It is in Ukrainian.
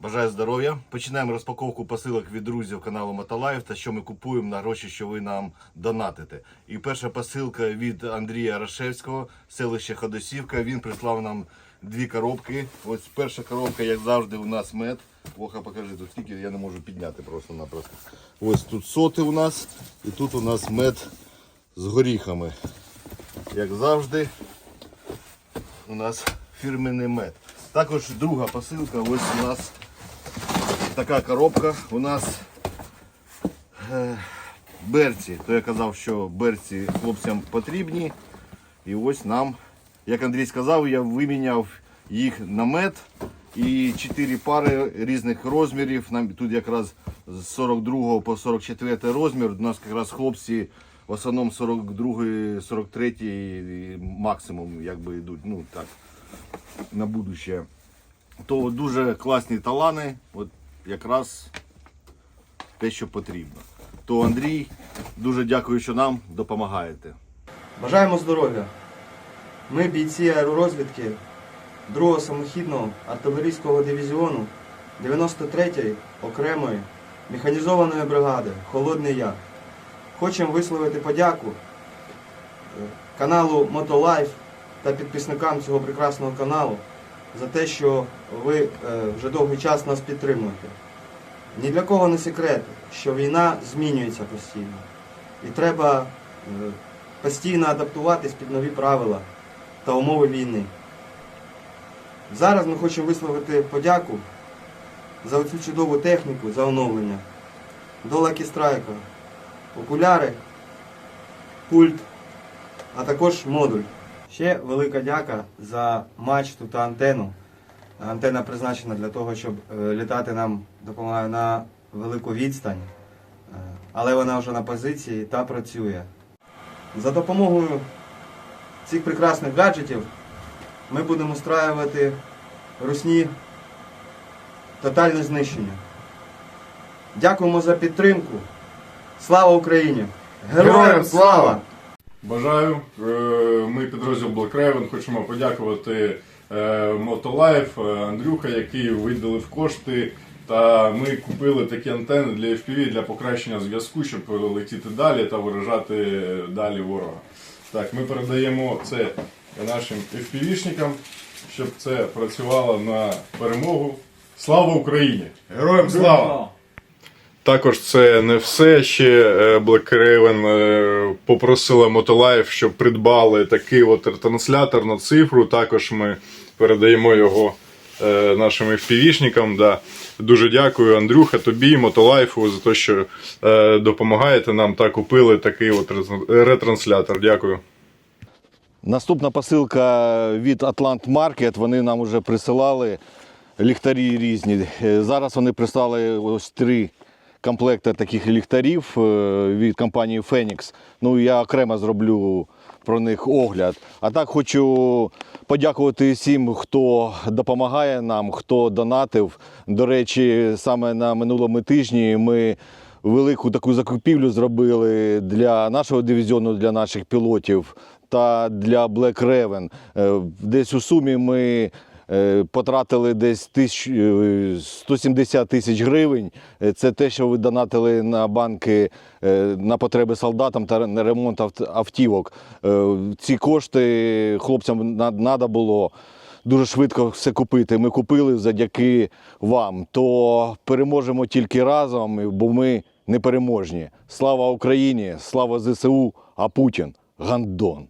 Бажаю здоров'я. Починаємо розпаковку посилок від друзів каналу Мотолайв та що ми купуємо на гроші, що ви нам донатите. І перша посилка від Андрія Рашевського, селище Ходосівка. Він прислав нам дві коробки. Ось перша коробка, як завжди, у нас мед. Воха, покажи тут скільки, я не можу підняти просто-напросто. Ось тут соти у нас, і тут у нас мед з горіхами. Як завжди, у нас фірменний мед. Також друга посилка, ось у нас така коробка. У нас е, берці. То я казав, що берці хлопцям потрібні. І ось нам, як Андрій сказав, я виміняв їх на мед. І 4 пари різних розмірів. Нам тут якраз з 42 по 44 розмір. У нас якраз хлопці в основному 42, 43 і максимум якби йдуть. Ну так, на будущее. То дуже класні талани, от якраз те, що потрібно. То Андрій, дуже дякую, що нам допомагаєте. Бажаємо здоров'я. Ми бійці аеророзвідки 2-го самохідного артилерійського дивізіону 93-ї окремої механізованої бригади Холодний Яр. Хочемо висловити подяку е, каналу Мотолайф та підписникам цього прекрасного каналу за те, що ви е, вже довгий час нас підтримуєте. Ні для кого не секрет, що війна змінюється постійно. І треба е, постійно адаптуватись під нові правила та умови війни. Зараз ми хочемо висловити подяку за цю чудову техніку, за оновлення. До Strike, окуляри, пульт, а також модуль. Ще велика дяка за мачту та антенну. Антенна призначена для того, щоб е, літати нам допомагає на велику відстань, Е, але вона вже на позиції та працює. За допомогою цих прекрасних гаджетів ми будемо устраювати русні тотальне знищення. Дякуємо за підтримку. Слава Україні! Героям слава! Бажаю. Е, Ми підрозділ Black Raven хочемо подякувати е, Мотолайф, Андрюха, який виділив кошти. Та ми купили такі антени для FPV для покращення зв'язку, щоб летіти далі та виражати далі ворога. Так, ми передаємо це нашим FPV-шникам, щоб це працювало на перемогу. Слава Україні! Героям слава! Також це не все. Ще е, Black Raven е, попросила Motolife, щоб придбали такий от ретранслятор на цифру. Також ми передаємо його е, нашим FPV-шникам. Да. Дуже дякую, Андрюха, тобі, Мотолайфу, за те, що допомагаєте нам та купили такий от ретранслятор. Дякую. Наступна посилка від Atlant Market. Вони нам вже присилали ліхтарі різні. Зараз вони прислали ось три комплекти таких ліхтарів е, від компанії Phoenix. Ну я окремо зроблю про них огляд. А так хочу подякувати всім, хто допомагає нам, хто донатив. До речі, саме на минулому тижні ми велику таку закупівлю зробили для нашого дивізіону, для наших пілотів та для Black Raven. Е, Десь у сумі ми потратили десь тисяч, е, 170 тисяч гривень. Е, Це те, що ви донатили на банки е, на потреби солдатам та на ремонт автівок. Е, Ці кошти хлопцям треба було дуже швидко все купити. Ми купили завдяки вам. То переможемо тільки разом, бо ми непереможні. Слава Україні, слава ЗСУ, а Путін гандон.